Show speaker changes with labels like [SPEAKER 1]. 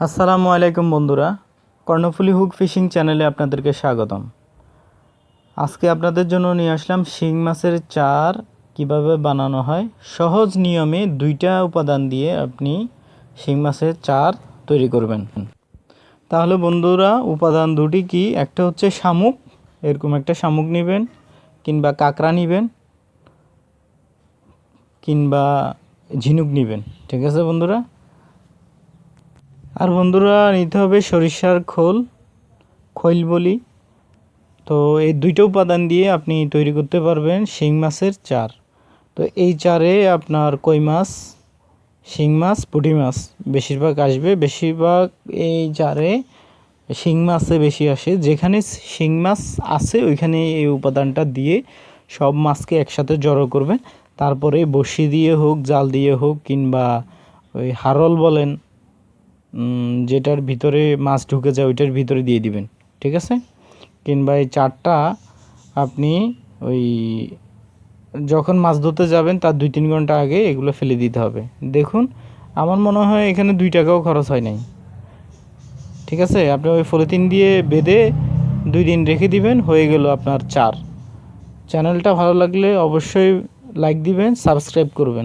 [SPEAKER 1] আসসালামু আলাইকুম বন্ধুরা, কর্ণফুলি হুক ফিশিং চ্যানেলে আপনাদেরকে স্বাগতম। আজকে আপনাদের জন্য নিয়ে আসলাম শিং মাছের চার, কীভাবে বানানো হয়, সহজ নিয়মে দুইটা উপাদান দিয়ে আপনি শিং মাছের চার তৈরি করবেন। তাহলে বন্ধুরা, উপাদান দুটি কি? একটা হচ্ছে শামুক, এরকম একটা শামুক নেবেন, কিংবা কাঁকড়া নেবেন, কিংবা ঝিনুক নেবেন, ঠিক আছে বন্ধুরা? আর বন্ধুরা, নিতে হবে সরিষার খোল, খৈল বলি। তো এই দুইটা উপাদান দিয়ে আপনি তৈরি করতে পারবেন শিং মাছের চার। তো এই চারে আপনার কই মাছ, শিং মাছ, পুঁটি মাছ বেশিরভাগ আসবে। বেশিরভাগ এই চারে শিং মাছে বেশি আসে। যেখানে শিং মাছ আছে, ওইখানে এই উপাদানটা দিয়ে সব মাছকে একসাথে জড়ো করবেন। তারপরে বসি দিয়ে হোক, জাল দিয়ে হোক, কিংবা ওই হারল বলেন যেটার ভিতরে মাছ ঢুকে যায়, ওইটার ভিতরে দিয়ে দিবেন, ঠিক আছে? কিংবা এই চারটা আপনি ওই যখন মাছ ধরতে যাবেন, তার দুই তিন ঘণ্টা আগে এগুলো ফেলে দিতে হবে। দেখুন, আমার মনে হয় এখানে দুই টাকাও খরচ হয় নাই। ঠিক আছে? আপনি ওই পলিথিন দিয়ে বেঁধে দুই দিন রেখে দিবেন, হয়ে গেল আপনার চার। চ্যানেলটা ভালো লাগলে অবশ্যই লাইক দিবেন, সাবস্ক্রাইব করবেন।